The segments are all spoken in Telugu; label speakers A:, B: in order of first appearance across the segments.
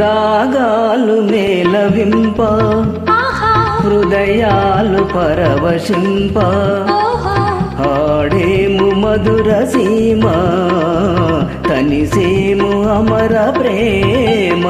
A: రాగాలు మేలవింప హృదయాలు పరవశింప. ఆడేము మధుర సీమ తనిసేము అమర ప్రేమ.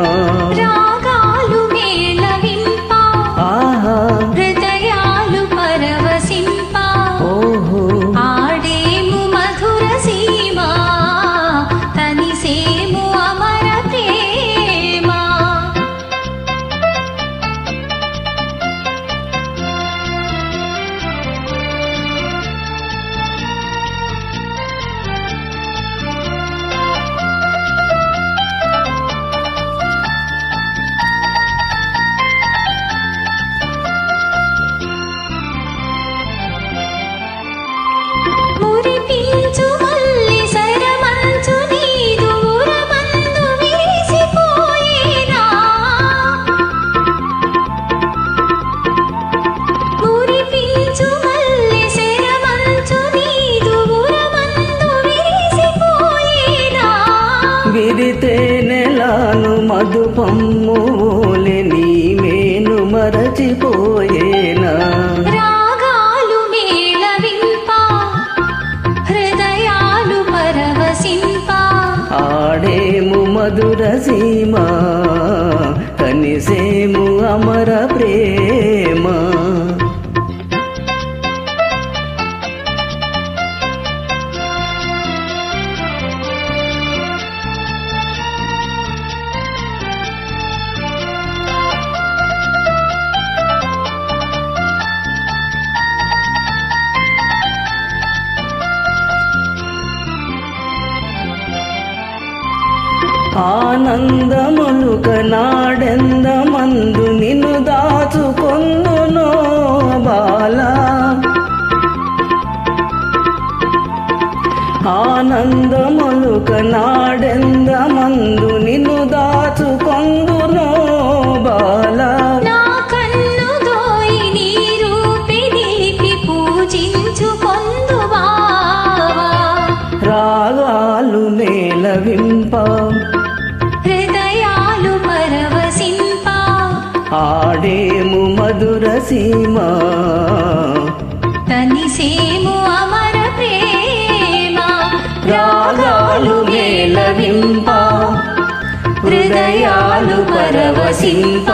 A: విరితే నెలాను మధుపమ్ములే నీ మేను మరచిపోయేనా?
B: రాగాలు మేళవింప హృదయాలు పరవశింప.
A: ఆడేము మధుర సీమ ఆనందములుక నాడెందమందు నిన్ను దాచుకొందునో బాల. ఆనందములుక నాడెందమందు నిన్ను దాచుకొందు సీమ.
B: తనిసేము అమర ప్రేమ
A: రాగాలు మేలవింప హృదయాలు పరవశింప.